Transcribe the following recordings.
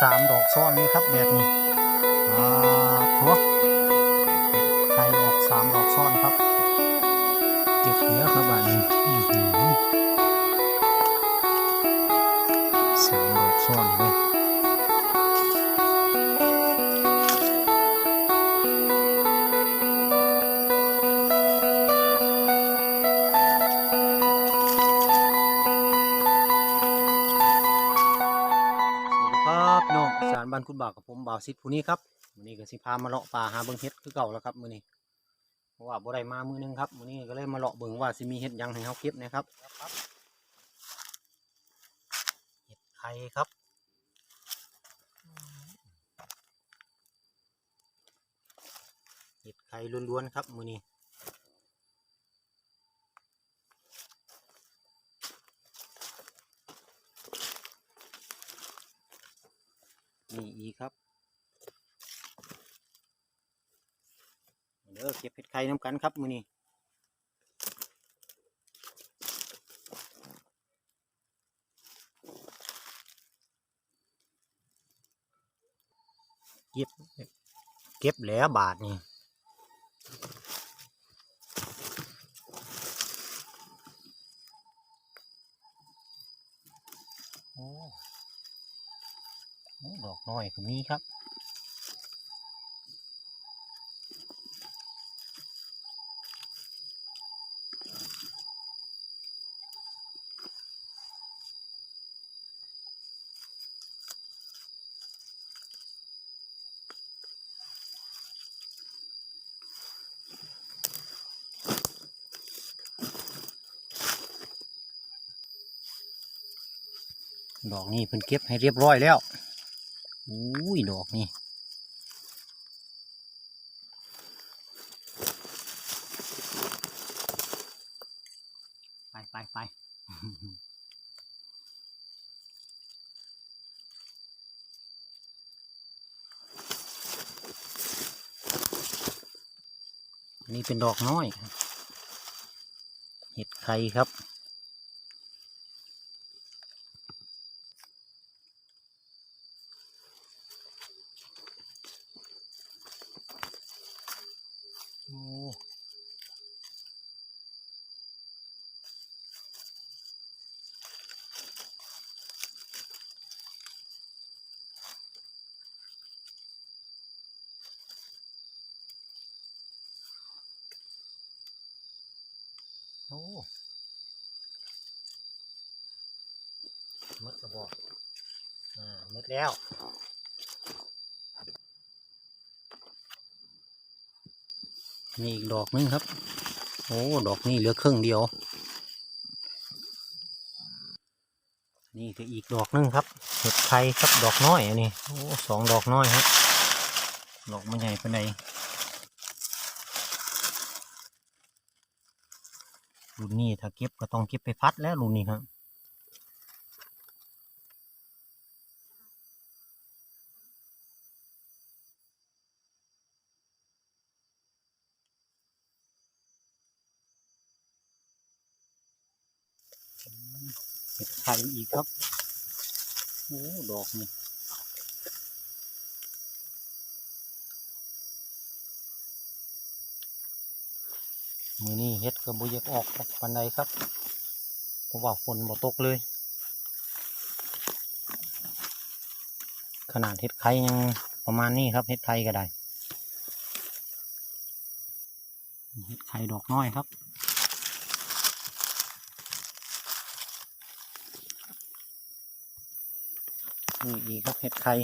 สามดอกซ้อนนี่ครับแบบนี้อ่าหัวไข่ออกสามดอกซ้อนครับ เก็บเนื้อครับอันนี้สามดอกซ้อนเลย บ่าวกับผมบ่าวซิดผู้นี้ครับมื้อนี้ก็สิพามาเลาะป่าหาเบิ่งเห็ดคือเก่าแล้วครับมื้อนี้เพราะว่าบ่ได้มามื้อหนึงครับมื้อนี้ก็เลยมาเลาะเบิ่งว่าสิมีเห็ดหยังให้เฮาเก็บนะครับเห็ดไข่ครับเห็ดไข่ล้วนๆครับมื้อนี้ นี่อีกครับเด้อเก็บเห็ดไข่น้ำกันครับมือนี้เก็บเก็บแล้วบาทนี่โอ้โอ้ ดอกน้อยก็มีครับดอกนี้เพิ่นเก็บให้เรียบร้อยแล้ว อุ้ย ดอกนี่ไปไปไปอันนี้เป็นดอกน้อย เห็ดไข่ครับ โอ้มดกระบอกอ่ามดแล้วนี่อีกดอกหนึงครับ โอ้ ดอกนี้เหลือครึ่งเดียว นี่คืออีกดอกหนึงครับเห็ดไข่ครับดอกน้อยอันนี้โอ้สองดอกน้อยครับดอกมันใหญ่ปานใด รุ่นนี้ถ้าเก็บก็ต้องเก็บไปพัดแล้วรุ่นนี้ครับเห็ดไข่อีกครับ โอ้ ดอกนี่ มือนี้เฮ็ดก็บ่อยกออกปันใดครับเพราะว่าฝนบ่ตกเลย ขนาดเฮ็ดไข่ยังประมาณนี้ครับเฮ็ดไข่ก็ได้เฮ็ดไข่ดอกน้อยครับนี่อีกครับเห็ดไข่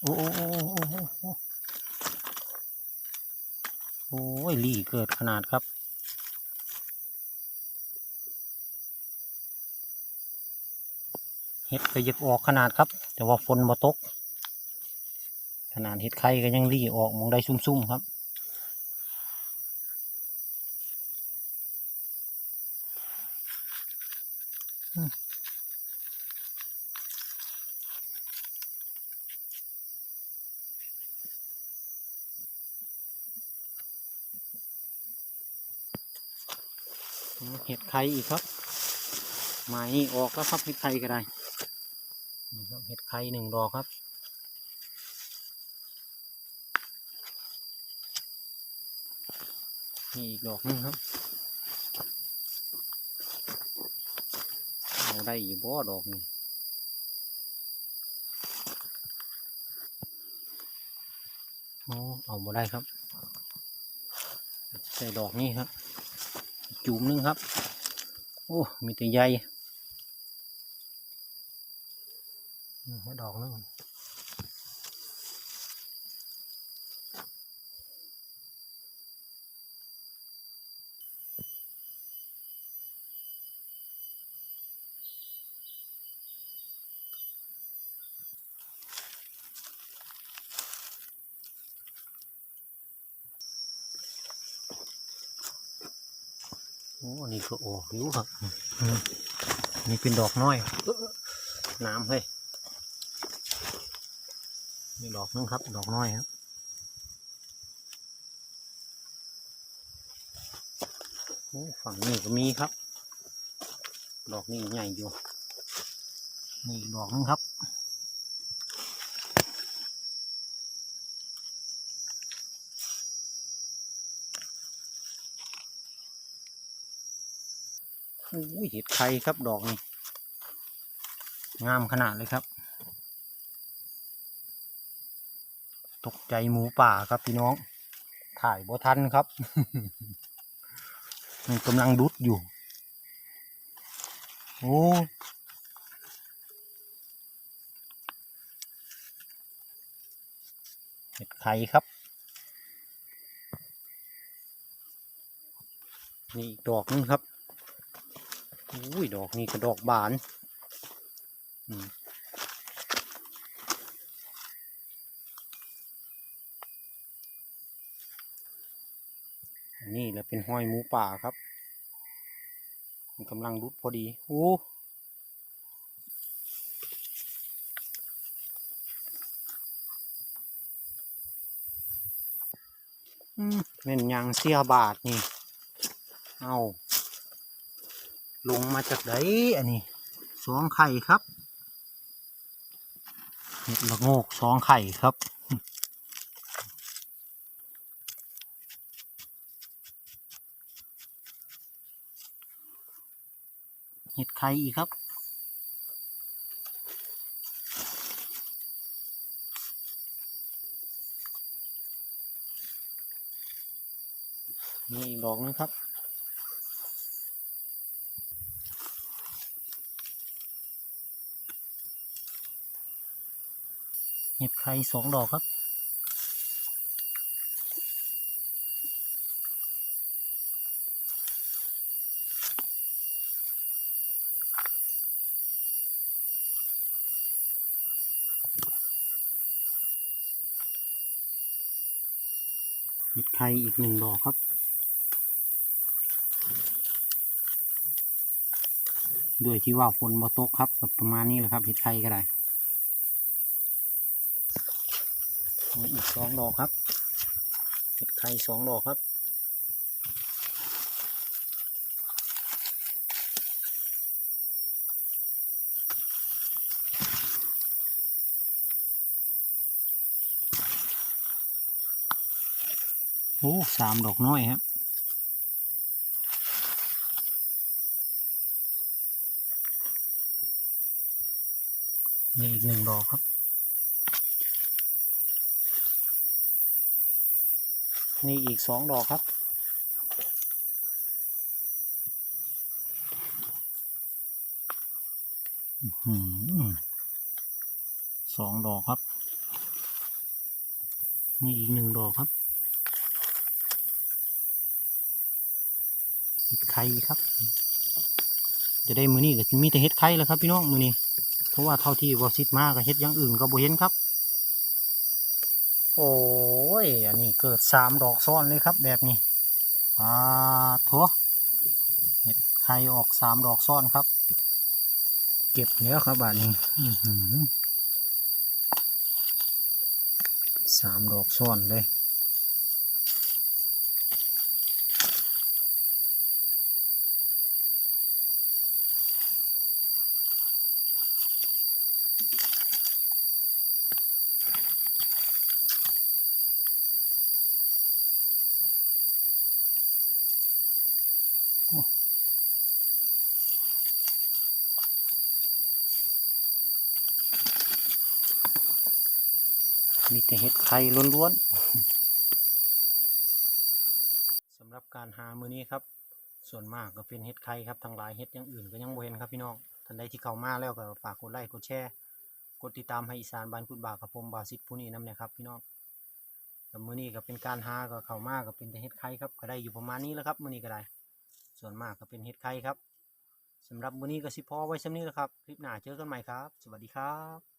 โอ้โอ้โอ้โอ้ อ้โอ้โอ้ยลี่เกิดขนาดครับ เห็ดก็ยังออกขนาดครับ แต่ว่าฝนมาตก ขนาดเห็ดไข่ก็ยังลี่ออกมองได้ซุ่มๆครับอืม เห็ดไข่อีกครับไม้นี่ออกแล้วครับเห็ดไข่ก็ได้นี่ครับเห็ดไข่หนึ่งดอกครับนี่อีกดอกหนึงครับเอาได้อยู่บ่อดอกนี่โอ้เอาบ่ได้ครับใส่ดอกนี้ครับ จุ่มหนึงครับ โอ้ มีแต่ใยดอกหนึง อ้อันนี้ก็ออกอยู่ครับอืมนี่เป็นดอกน้อยเอ้อน้ำเฮ้ยนี่ดอกนึงครับ ดอกน้อยครับโอ้ฝั่งนี้ก็มีครับ ดอกนี้ใหญ่อยู่นี่อีกดอกนึงครับ โอ้ยเห็ดไข่ครับดอกนี้งามขนาดเลยครับ ตกใจหมูป่าครับพี่น้อง ถ่ายบ่ทันครับ มันกำลังดุดอยู่ โอ้เห็ดไข่ครับ นี่อีกดอกนึงครับ อุ้ยดอกนี้ก็ดอกบานอันนี่แหละเป็นห้อยหมูป่าครับ มันกำลังรุดพอดี โอ้อืมแม่นยังเสียบาทนี่ เอา ลงมาจากไหนอันนี้สองไข่ครับเห็ดละโงกสองไข่ครับเห็ดไข่อีกครับนี่อีกดอกนึงครับ เห็ดไข่สองดอกครับ เห็ดไข่อีกหนึ่งดอกครับ ด้วยที่ว่าฝนบ่ตกครับแบบประมาณนี้แหละครับเห็ดไข่ก็ได้ มีอีกสองดอกครับเห็ดไข่สองดอกครับ โอ้สามดอกน้อยครับนี่อีกหนึ่งดอกครับ นี่อีกสองดอกครับ สองดอกครับ นี่อีกหนึ่งดอกครับเห็ดไข่ครับ จะได้มือนี้ก็มีแต่เห็ดไข่แล้วครับพี่น้องมือนี้เพราะว่าเท่าที่วอซิดมาก็เห็ดอย่างอื่นก็บ่เห็นครับ โอ้ย อันนี้เกิดสามดอกซ้อนเลยครับแบบนี้ปลาทัวเห็ดไข่ออกสามดอกซ้อนครับ เก็บแล้วครับบานนี้สามดอกซ้อนเลย มีแต่เห็ดไข่ล้วนๆสำหรับการหามือนี้ครับ ส่วนมากก็เป็นเห็ดไข่ครับทางหลายเห็ดอย่างอื่นก็ยังบ่เห็นครับพี่น้องท่านใดที่เข้ามาแล้วก็ฝากกดไลค์กดแชร์กดติดตามให้อีสานบ้านคุณบากับผมบาสิทธิ์ผู้นี้นำเนี่ยครับ พี่น้องกับมือนี้ก็เป็นการหาก็เข้ามาก็เป็นแต่เห็ดไข่ครับก็ได้อยู่ประมาณนี้แล้วครับมือนี้ก็ได้ ส่วนมากก็เป็นเห็ดไข่ครับสำหรับมือนี้ก็สิพอไว้สำนี้แล้วครับ คลิปหน้าเจอกันใหม่ครับ สวัสดีครับ